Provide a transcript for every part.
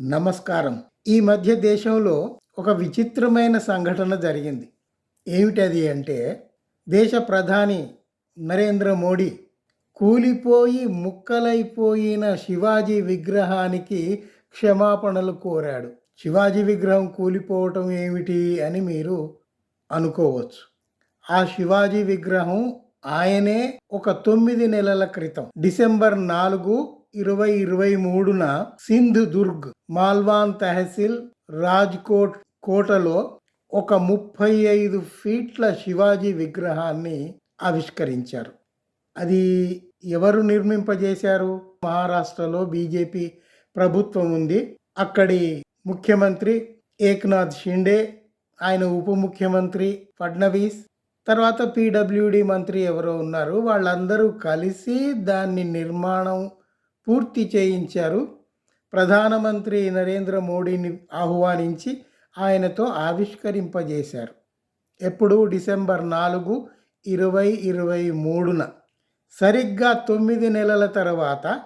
నమస్కారం. ఈ మధ్య దేశంలో ఒక విచిత్రమైన సంఘటన జరిగింది. ఏమిటది అంటే దేశ ప్రధాని నరేంద్ర మోడీ కూలిపోయి ముక్కలైపోయిన శివాజీ విగ్రహానికి క్షమాపణలు కోరాడు. శివాజీ విగ్రహం కూలిపోవటం ఏమిటి అని మీరు అనుకోవచ్చు. ఆ శివాజీ విగ్రహం ఆయనే ఒక తొమ్మిది నెలల క్రితం డిసెంబర్ నాలుగు ఇరవై ఇరవై మూడున సింధు దుర్గ్ మాల్వాన్ తహసీల్ రాజ్కోట్ కోటలో ఒక ముప్పై ఐదు ఫీట్ల శివాజీ విగ్రహాన్ని ఆవిష్కరించారు. అది ఎవరు నిర్మింపజేశారు? మహారాష్ట్రలో బీజేపీ ప్రభుత్వం ఉంది. అక్కడి ముఖ్యమంత్రి ఏక్నాథ్ షిండే ఆయన ఉప ముఖ్యమంత్రి ఫడ్నవీస్ తర్వాత పీడబ్ల్యూడి మంత్రి ఎవరో ఉన్నారు. వాళ్ళందరూ కలిసి దాన్ని నిర్మాణం పూర్తి చేయించారు. ప్రధానమంత్రి నరేంద్ర మోడీని ఆహ్వానించి ఆయనతో ఆవిష్కరింపజేశారు. ఎప్పుడు? డిసెంబర్ నాలుగు ఇరవై ఇరవై మూడున. సరిగ్గా తొమ్మిది నెలల తర్వాత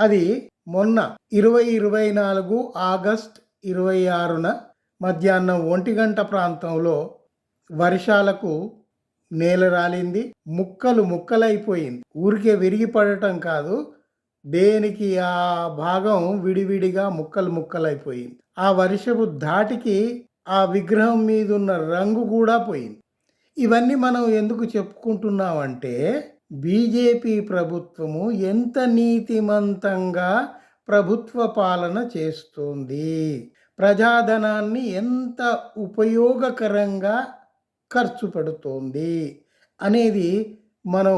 అది మొన్న ఇరవై ఇరవై నాలుగు ఆగస్ట్ ఇరవై ఆరున మధ్యాహ్నం ఒంటి గంట ప్రాంతంలో వర్షాలకు నేల రాలింది ముక్కలు ముక్కలైపోయింది. ఊరికే విరిగిపడటం కాదు దేనికి ఆ భాగం విడివిడిగా ముక్కలు ముక్కలైపోయింది. ఆ వర్షపు ధాటికి ఆ విగ్రహం మీద ఉన్న రంగు కూడా పోయింది. ఇవన్నీ మనం ఎందుకు చెప్పుకుంటున్నామంటే బీజేపీ ప్రభుత్వము ఎంత నీతిమంతంగా ప్రభుత్వ పాలన చేస్తుంది. ప్రజాధనాన్ని ఎంత ఉపయోగకరంగా ఖర్చు పెడుతోంది అనేది మనం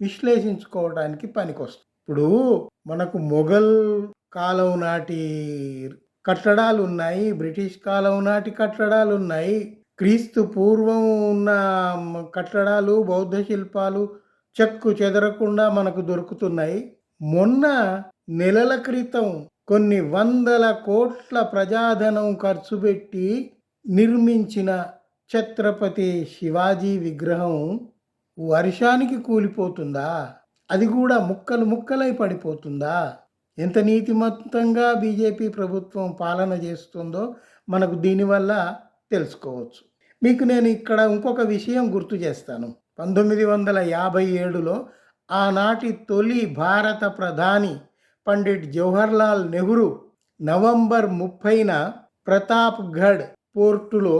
విశ్లేషించుకోవడానికి పనికొస్తుంది. ఇప్పుడు మనకు మొఘల్ కాలం నాటి కట్టడాలు ఉన్నాయి బ్రిటిష్ కాలం నాటి కట్టడాలు ఉన్నాయి. క్రీస్తు పూర్వం ఉన్న కట్టడాలు బౌద్ధ శిల్పాలు చెక్కు చెదరకుండా మనకు దొరుకుతున్నాయి. మొన్న నెలల క్రితం కొన్ని వందల కోట్ల ప్రజాధనం ఖర్చు పెట్టి నిర్మించిన ఛత్రపతి శివాజీ విగ్రహం వర్షానికి కూలిపోతుందా? అది కూడా ముక్కలు ముక్కలై పడిపోతుందా? ఎంత నీతిమంతంగా బీజేపీ ప్రభుత్వం పాలన చేస్తుందో మనకు దీనివల్ల తెలుసుకోవచ్చు. మీకు నేను ఇక్కడ ఇంకొక విషయం గుర్తు చేస్తాను. పంతొమ్మిది వందల యాభై ఏడులో ఆనాటి తొలి భారత ప్రధాని పండిట్ జవహర్లాల్ నెహ్రూ నవంబర్ ముప్పైన ప్రతాప్గఢ్ పోర్టులో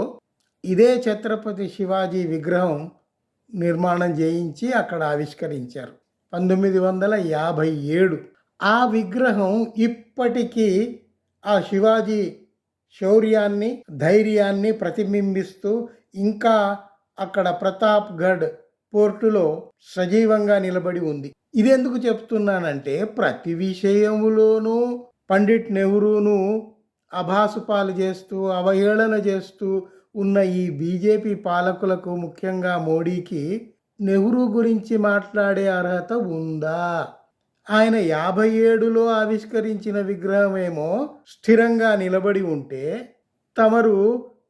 ఇదే ఛత్రపతి శివాజీ విగ్రహం నిర్మాణం చేయించి అక్కడ ఆవిష్కరించారు. పంతొమ్మిది వందల యాభై ఏడు. ఆ విగ్రహం ఇప్పటికీ ఆ శివాజీ శౌర్యాన్ని ధైర్యాన్ని ప్రతిబింబిస్తూ ఇంకా అక్కడ ప్రతాప్గఢ్ పోర్టులో సజీవంగా నిలబడి ఉంది. ఇది ఎందుకు చెప్తున్నానంటే ప్రతి విషయములోనూ పండిట్ నెహ్రూను అభాసుపాలు చేస్తూ అవహేళన చేస్తూ ఉన్న ఈ బీజేపీ పాలకులకు ముఖ్యంగా మోడీకి నెహ్రూ గురించి మాట్లాడే అర్హత ఉందా? ఆయన యాభై ఏడులో ఆవిష్కరించిన విగ్రహమేమో స్థిరంగా నిలబడి ఉంటే తమరు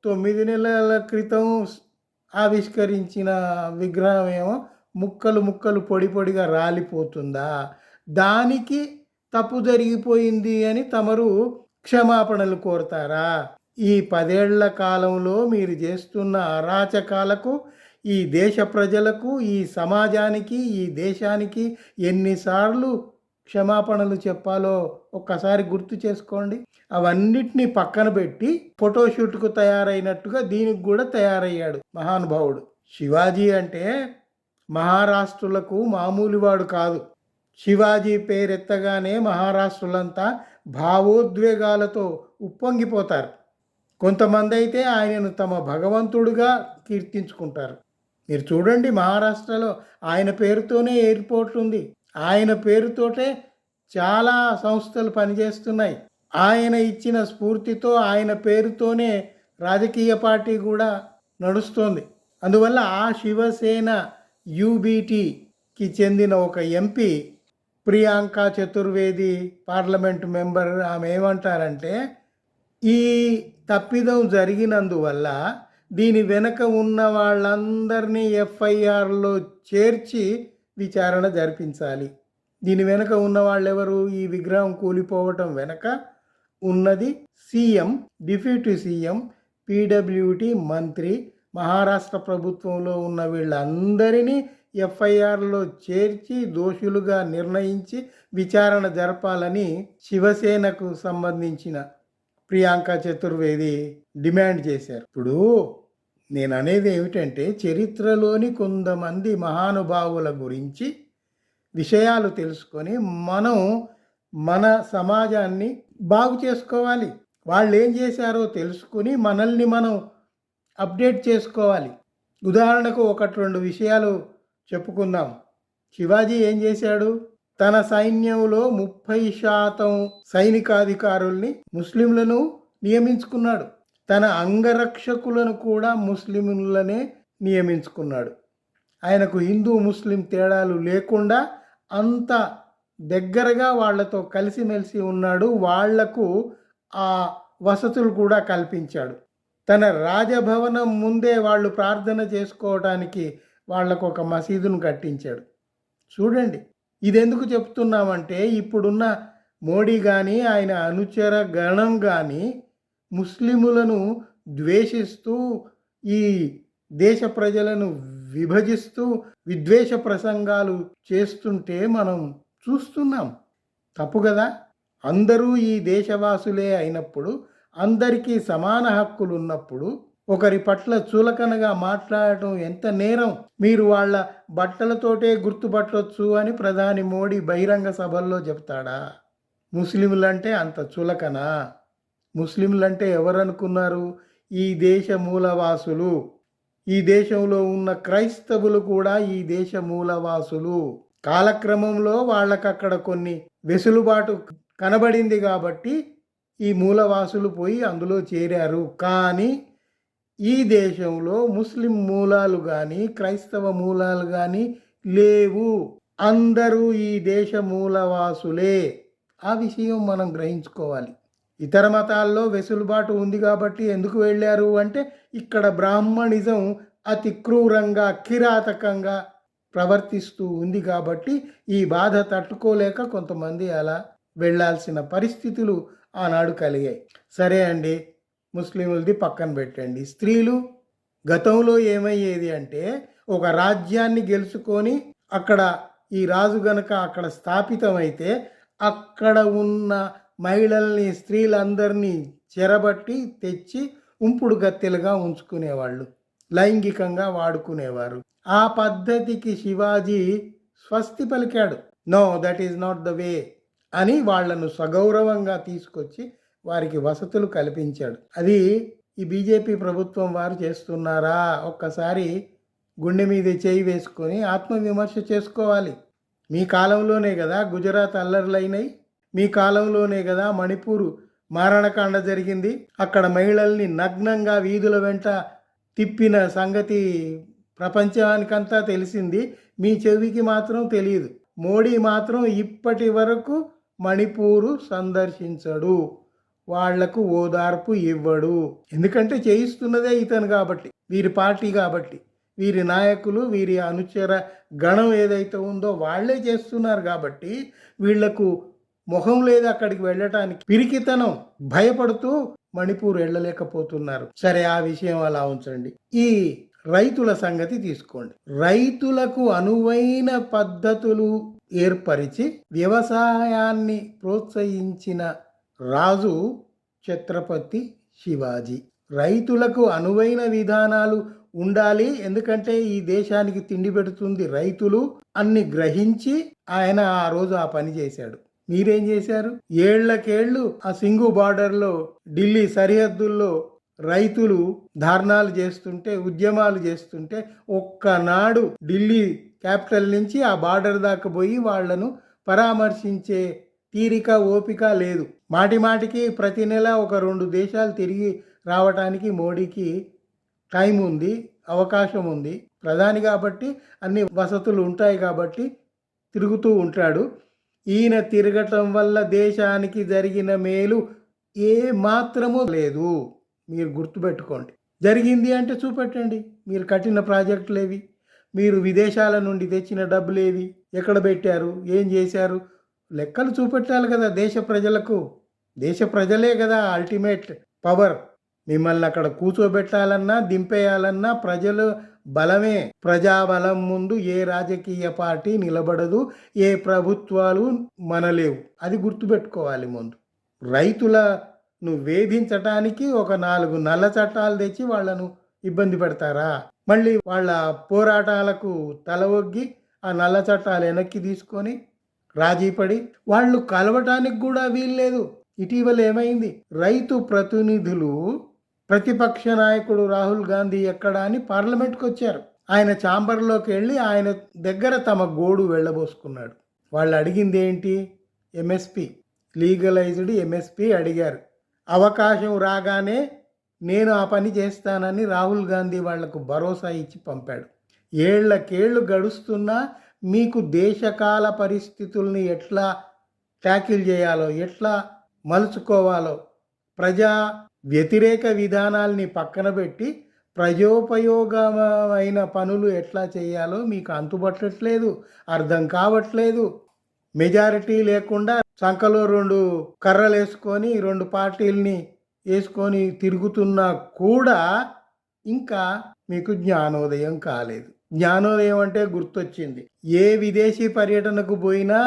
తొమ్మిది నెలల క్రితం ఆవిష్కరించిన విగ్రహం ఏమో ముక్కలు ముక్కలు పొడి పొడిగా రాలిపోతుందా? దానికి తప్పు జరిగిపోయింది అని తమరు క్షమాపణలు కోరతారా? ఈ పదేళ్ళ కాలంలో మీరు చేస్తున్న అరాచకాలకు ఈ దేశ ప్రజలకు ఈ సమాజానికి ఈ దేశానికి ఎన్నిసార్లు క్షమాపణలు చెప్పాలో ఒక్కసారి గుర్తు చేసుకోండి. అవన్నిటినీ పక్కన పెట్టి ఫోటోషూట్కు తయారైనట్టుగా దీనికి కూడా తయారయ్యాడు మహానుభావుడు. శివాజీ అంటే మహారాష్ట్రులకు మామూలువాడు కాదు. శివాజీ పేరెత్తగానే మహారాష్ట్రులంతా భావోద్వేగాలతో ఉప్పొంగిపోతారు. కొంతమంది అయితే ఆయనను తమ భగవంతుడుగా కీర్తించుకుంటారు. మీరు చూడండి మహారాష్ట్రలో ఆయన పేరుతోనే ఎయిర్పోర్ట్ ఉంది. ఆయన పేరుతోటే చాలా సంస్థలు పనిచేస్తున్నాయి. ఆయన ఇచ్చిన స్ఫూర్తితో ఆయన పేరుతోనే రాజకీయ పార్టీ కూడా నడుస్తోంది. అందువల్ల ఆ శివసేన యూబీటీకి చెందిన ఒక MP Priyanka Chaturvedi parliament member ఆమె ఏమంటారంటే ఈ తప్పిదం జరిగినందువల్ల దీని వెనక ఉన్న వాళ్ళందరినీ ఎఫ్ఐఆర్లో చేర్చి విచారణ జరిపించాలి. దీని వెనక ఉన్న వాళ్ళెవరు? ఈ విగ్రహం కూలిపోవటం వెనక ఉన్నది సీఎం డిప్యూటీ సీఎం పీడబ్ల్యూటీ మంత్రి మహారాష్ట్ర ప్రభుత్వంలో ఉన్న వీళ్ళందరినీ ఎఫ్ఐఆర్లో చేర్చి దోషులుగా నిర్ణయించి విచారణ జరపాలని శివసేనకు సంబంధించిన ప్రియాంక చతుర్వేది డిమాండ్ చేశారు. ఇప్పుడు నేను అనేది ఏమిటంటే చరిత్రలోని కొంతమంది మహానుభావుల గురించి విషయాలు తెలుసుకొని మనం మన సమాజాన్ని బాగు చేసుకోవాలి. వాళ్ళు ఏం చేశారో తెలుసుకుని మనల్ని మనం అప్డేట్ చేసుకోవాలి. ఉదాహరణకు ఒకటి రెండు విషయాలు చెప్పుకుందాం. శివాజీ ఏం చేశాడు? తన సైన్యంలో ముప్పై శాతం సైనికాధికారుల్ని ముస్లింలను నియమించుకున్నాడు. తన అంగరక్షకులను కూడా ముస్లింలనే నియమించుకున్నాడు. ఆయనకు హిందూ ముస్లిం తేడాలు లేకుండా అంత దగ్గరగా వాళ్ళతో కలిసిమెలిసి ఉన్నాడు. వాళ్ళకు ఆ వసతులు కూడా కల్పించాడు. తన రాజభవనం ముందే వాళ్ళు ప్రార్థన చేసుకోవడానికి వాళ్ళకు ఒక మసీదును కట్టించాడు. చూడండి ఇది ఎందుకు చెప్తున్నామంటే ఇప్పుడున్న మోడీ కానీ ఆయన అనుచర గణం కానీ ముస్లిములను ద్వేషిస్తూ ఈ దేశ ప్రజలను విభజిస్తూ విద్వేష ప్రసంగాలు చేస్తుంటే మనం చూస్తున్నాం. తప్పు కదా? అందరూ ఈ దేశవాసులే అయినప్పుడు అందరికీ సమాన హక్కులు ఉన్నప్పుడు ఒకరి పట్ల చులకనగా మాట్లాడటం ఎంత నేరం? మీరు వాళ్ళ బట్టలతోటే గుర్తుపట్టొచ్చు అని ప్రధాని మోడీ బహిరంగ సభల్లో చెప్తాడా? ముస్లింలంటే అంత చులకనా? ముస్లింలంటే ఎవరనుకున్నారు? ఈ దేశ మూలవాసులు. ఈ దేశంలో ఉన్న క్రైస్తవులు కూడా ఈ దేశ మూలవాసులు. కాలక్రమంలో వాళ్ళకక్కడ కొన్ని వెసులుబాటు కనబడింది కాబట్టి ఈ మూలవాసులు పోయి అందులో చేరారు. కానీ ఈ దేశంలో ముస్లిం మూలాలు కానీ క్రైస్తవ మూలాలు కానీ లేవు. అందరూ ఈ దేశ మూలవాసులే. ఆ విషయం మనం గ్రహించుకోవాలి. ఇతర మతాల్లో వెసులుబాటు ఉంది కాబట్టి ఎందుకు వెళ్ళారు అంటే ఇక్కడ బ్రాహ్మణిజం అతి క్రూరంగా కిరాతకంగా ప్రవర్తిస్తూ ఉంది కాబట్టి ఈ బాధ తట్టుకోలేక కొంతమంది అలా వెళ్ళాల్సిన పరిస్థితులు ఆనాడు కలిగాయి. సరే అండి. ముస్లింలది పక్కన పెట్టండి. స్త్రీలు గతంలో ఏమయ్యేది అంటే ఒక రాజ్యాన్ని గెలుచుకొని అక్కడ ఈ రాజు గనక అక్కడ స్థాపితమైతే అక్కడ ఉన్న మహిళల్ని స్త్రీలందరినీ చెరబట్టి తెచ్చి ఉంపుడు గత్తెలుగా ఉంచుకునేవాళ్ళు. లైంగికంగా వాడుకునేవారు. ఆ పద్ధతికి శివాజీ స్వస్తి పలికాడు. No that is not the way అని వాళ్ళను సగౌరవంగా తీసుకొచ్చి వారికి వసతులు కల్పించాడు. అది ఈ బీజేపీ ప్రభుత్వం వారు చేస్తున్నారా? ఒక్కసారి గుండె మీద చేయి వేసుకొని ఆత్మవిమర్శ చేసుకోవాలి. మీ కాలంలోనే కదా గుజరాత్ అల్లర్లైనయి. మీ కాలంలోనే కదా మణిపూర్ మారణకాండ జరిగింది. అక్కడ మహిళల్ని నగ్నంగా వీధుల వెంట తిప్పిన సంగతి ప్రపంచానికంతా తెలిసింది. మీ చెవికి మాత్రం తెలియదు మోడీ మాత్రం ఇప్పటి వరకు మణిపూరు సందర్శించడు. వాళ్ళకు ఓదార్పు ఇవ్వడు. ఎందుకంటే చేయిస్తున్నదే ఇతను కాబట్టి వీరి పార్టీ కాబట్టి. వీరి నాయకులు వీరి అనుచర గణం ఏదైతే ఉందో వాళ్ళే చేస్తున్నారు కాబట్టి వీళ్ళకు ముఖం లేదు అక్కడికి వెళ్ళటానికి. పిరికితనం భయపడుతూ మణిపూర్ వెళ్ళలేకపోతున్నారు. సరే ఆ విషయం అలా ఉంచండి. ఈ రైతుల సంగతి తీసుకోండి. రైతులకు అనువైన పద్ధతులు ఏర్పరిచి వ్యవసాయాన్ని ప్రోత్సహించిన రాజు ఛత్రపతి శివాజీ. రైతులకు అనువైన విధానాలు ఉండాలి. ఎందుకంటే ఈ దేశానికి తిండి పెడుతుంది రైతులు. అన్ని గ్రహించి ఆయన ఆ రోజు ఆ పని చేశాడు. మీరేం చేశారు? ఏళ్ళకేళ్ళు ఆ సింగు బార్డర్లో ఢిల్లీ సరిహద్దుల్లో రైతులు ధర్నాలు చేస్తుంటే ఉద్యమాలు చేస్తుంటే ఒక్కనాడు ఢిల్లీ క్యాపిటల్ నుంచి ఆ బార్డర్ దాకా పోయి వాళ్ళను పరామర్శించే తీరిక ఓపిక లేదు. మాటి మాటికి ప్రతి నెల ఒక రెండు దేశాలు తిరిగి రావటానికి మోడీకి టైం ఉంది అవకాశం ఉంది. ప్రధాని కాబట్టి అన్ని వసతులు ఉంటాయి కాబట్టి తిరుగుతూ ఉంటాడు. ఈయన తిరగటం వల్ల దేశానికి జరిగిన మేలు ఏ మాత్రము లేదు. మీరు గుర్తుపెట్టుకోండి. జరిగింది అంటే చూపెట్టండి. మీరు కట్టిన ప్రాజెక్టులు ఏవి? మీరు విదేశాల నుండి తెచ్చిన డబ్బులు ఏవి? ఎక్కడ పెట్టారు? ఏం చేశారు? లెక్కలు చూపెట్టాలి కదా దేశ ప్రజలకు. దేశ ప్రజలే కదా అల్టిమేట్ పవర్ మిమ్మల్ని అక్కడ కూర్చోబెట్టాలన్నా దింపేయాలన్నా ప్రజలు బలమే. ప్రజాబలం ముందు ఏ రాజకీయ పార్టీ నిలబడదు ఏ ప్రభుత్వాలు మనలేవు. అది గుర్తుపెట్టుకోవాలి ముందు. రైతులను వేధించటానికి ఒక నాలుగు నల్ల చట్టాలు తెచ్చి వాళ్ళను ఇబ్బంది పెడతారా? మళ్ళీ వాళ్ళ పోరాటాలకు తల ఒగ్గి ఆ నల్ల చట్టాలు వెనక్కి తీసుకొని రాజీపడి వాళ్ళు కలవటానికి కూడా వీల్లేదు. ఇటీవల ఏమైంది? రైతు ప్రతినిధులు ప్రతిపక్ష నాయకుడు రాహుల్ గాంధీ ఎక్కడ అని పార్లమెంట్కి వచ్చారు. ఆయన ఛాంబర్లోకి వెళ్ళి ఆయన దగ్గర తమ గోడు వెళ్ళబోసుకున్నాడు. వాళ్ళు అడిగింది ఏంటి? ఎంఎస్పి లీగలైజ్డ్ ఎంఎస్పి అడిగారు. అవకాశం రాగానే నేను ఆ పని చేస్తానని రాహుల్ గాంధీ వాళ్ళకు భరోసా ఇచ్చి పంపాడు. ఏళ్ళకేళ్ళు గడుస్తున్నా మీకు దేశకాల పరిస్థితుల్ని ఎట్లా ట్యాకిల్ చేయాలో ఎట్లా మలుచుకోవాలో. ప్రజా వ్యతిరేక విధానాల్ని పక్కన పెట్టి ప్రజోపయోగమైన పనులు ఎట్లా చేయాలో మీకు అంతుబట్టట్లేదు అర్థం కావట్లేదు. మెజారిటీ లేకుండా సంఖలో రెండు కర్రలు వేసుకొని రెండు పార్టీల్ని వేసుకొని తిరుగుతున్నా కూడా ఇంకా మీకు జ్ఞానోదయం కాలేదు. జ్ఞానోదయం అంటే గుర్తొచ్చింది. ఏ విదేశీ పర్యటనకు పోయినా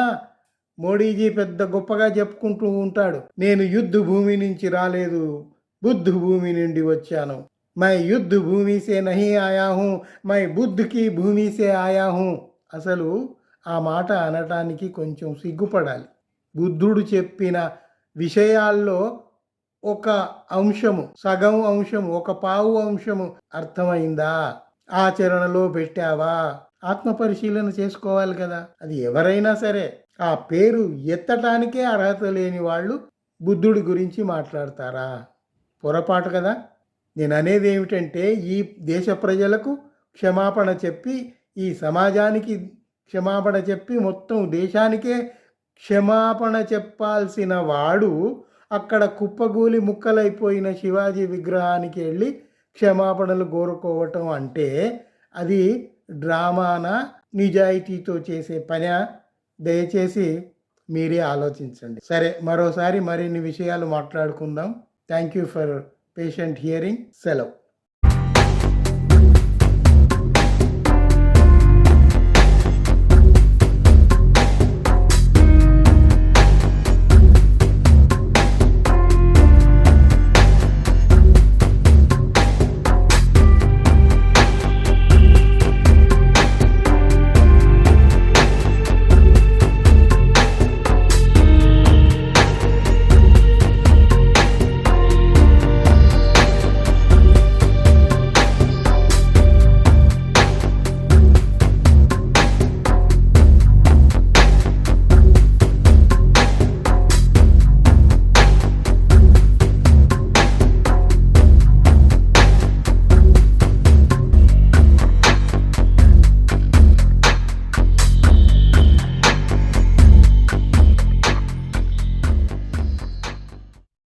మోడీజీ పెద్ద గొప్పగా చెప్పుకుంటూ ఉంటాడు. నేను యుద్ధ భూమి నుంచి రాలేదు. బుద్ధ భూమి నుండి వచ్చాను. మై యుద్ధ భూమి సే నహి ఆయా హూ మై బుద్ధకి భూమి సే ఆయా హూ అసలు ఆ మాట అనటానికి కొంచెం సిగ్గుపడాలి. బుద్ధుడు చెప్పిన విషయాల్లో ఒక అంశము సగం అంశము ఒక పావు అంశము అర్థమైందా? ఆచరణలో పెట్టావా? ఆత్మ పరిశీలన చేసుకోవాలి కదా. అది ఎవరైనా సరే. ఆ పేరు ఎత్తటానికే అర్హత లేని వాళ్ళు బుద్ధుడి గురించి మాట్లాడతారా? పొరపాటు కదా. నేను అనేది ఏమిటంటే ఈ దేశ ప్రజలకు క్షమాపణ చెప్పి ఈ సమాజానికి క్షమాపణ చెప్పి మొత్తం దేశానికే క్షమాపణ చెప్పాల్సిన వాడు అక్కడ కుప్పగూలి ముక్కలైపోయిన శివాజీ విగ్రహానికి వెళ్ళి క్షమాపణలు కోరుకోవటం అంటే అది డ్రామానా నిజాయితీతో చేసే పని? దయచేసి మీరే ఆలోచించండి. సరే మరోసారి మరిన్ని విషయాలు మాట్లాడుకుందాం. Thank you for patient hearing సెలవు.